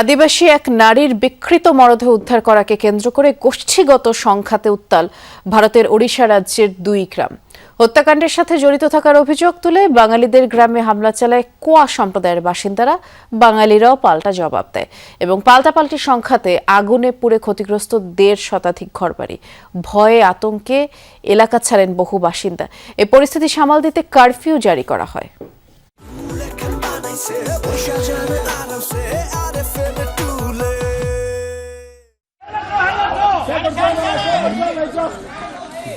আদিবাসী এক নারীর বিকৃত মরদেহ উদ্ধার করাকে কেন্দ্র করে গোষ্ঠীগত সংখ্যাতে উত্তাল ভারতের ওড়িশা রাজ্যের দুই গ্রাম। হত্যাকাণ্ডের সাথে জড়িত থাকার অভিযোগ তুলে বাঙালিদের গ্রামে হামলা চালায় কোয়া সম্প্রদায়ের বাসিন্দারা। বাঙালিরাও পাল্টা জবাব দেয় এবং পাল্টাপাল্টি সংখ্যাতে আগুনে পুড়ে ক্ষতিগ্রস্ত দেড় শতাধিক ঘরবাড়ি। ভয়ে আতঙ্কে এলাকা ছাড়েন বহু বাসিন্দা। এই পরিস্থিতি সামাল দিতে কারফিউ জারি করা হয়।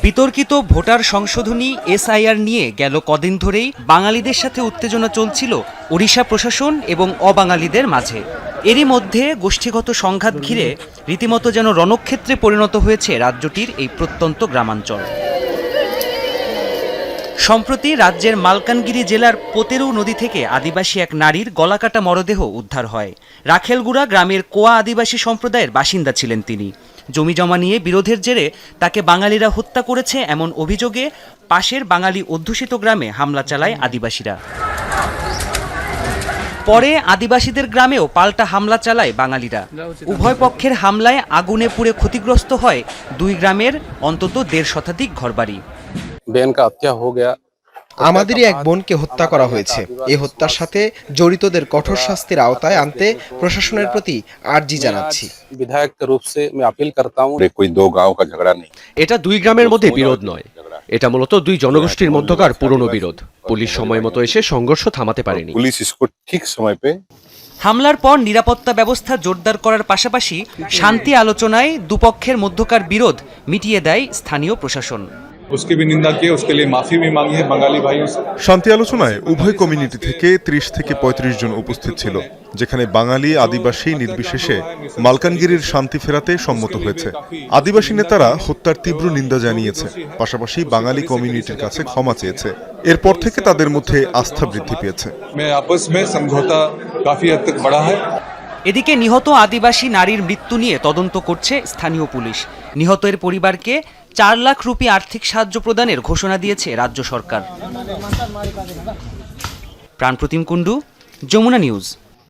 বিতর্কিত ভোটার সংশোধনী এসআইআর নিয়ে গেল কদিন ধরেই বাঙালিদের সাথে উত্তেজনা চলছিল ওড়িশা প্রশাসন এবং অবাঙালিদের মাঝে। এরই মধ্যে গোষ্ঠীগত সংঘাত ঘিরে রীতিমতো যেন রণক্ষেত্রে পরিণত হয়েছে রাজ্যটির এই প্রত্যন্ত গ্রামাঞ্চল। সম্প্রতি রাজ্যের মালকানগিরি জেলার পোতেরু নদী থেকে আদিবাসী এক নারীর গলাকাটা মরদেহ উদ্ধার হয়। রাখেলগুড়া গ্রামের কোয়া আদিবাসী সম্প্রদায়ের বাসিন্দা ছিলেন তিনি। জমি জমা নিয়ে বিরোধের জেরে তাকে বাঙালিরা হত্যা করেছে এমন অভিযোগে পাশের বাঙালি অধ্যুষিত গ্রামে হামলা চালায় আদিবাসীরা। পরে আদিবাসীদের গ্রামেও পাল্টা হামলা চালায় বাঙালিরা। উভয় পক্ষের হামলায় আগুনে পুড়ে ক্ষতিগ্রস্ত হয় দুই গ্রামের অন্তত দেড় শতাধিক ঘরবাড়ি। বেন কা হত্যা হো আমাদেরই এক বোনকে হত্যা করা হয়েছে। এ হত্যার সাথে জড়িতদের কঠোর শাস্তির আওতায় আনতে প্রশাসনের প্রতি আর্জি জানাচ্ছি। বিধায়ক এটা দুই গ্রামের মধ্যে বিরোধ নয়। এটা মূলত দুই জনগোষ্ঠীর মধ্যকার পুরনো বিরোধ। পুলিশ সময় মতো এসে সংঘর্ষ থামাতে পারেনি। পুলিশ ঠিক সময় হামলার পর নিরাপত্তা ব্যবস্থা জোরদার করার পাশাপাশি শান্তি আলোচনায় দুপক্ষের মধ্যকার বিরোধ মিটিয়ে দেয় স্থানীয় প্রশাসন। उसकी भी निंदा की है उसके लिए माफी भी मांगी है बंगाली भाइयों से শান্তি আলোচনায় উভয় কমিউনিটি থেকে ত্রিশ থেকে পঁয়ত্রিশ জন উপস্থিত ছিল যেখানে বাঙালি আদিবাসী নির্বিশেষে মালকানগিরির শান্তি ফেরাতে সম্মত হয়েছে আদিবাসী নেতারা হত্যার তীব্র নিন্দা জানিয়েছে পাশাপাশি বাঙালি কমিউনিটির কাছে ক্ষমা চেয়েছে এরপর থেকে তাদের মধ্যে আস্থা বৃদ্ধি পেয়েছে में आपस में समझौता काफी हद तक बढ़ा है এদিকে নিহত আদিবাসী নারীর মৃত্যু নিয়ে তদন্ত করছে স্থানীয় পুলিশ নিহতের পরিবারকে চার লাখ রুপি আর্থিক সাহায্য প্রদানের ঘোষণা দিয়েছে রাজ্য সরকার। প্রাণপ্রতিম কুণ্ডু, যমুনা নিউজ।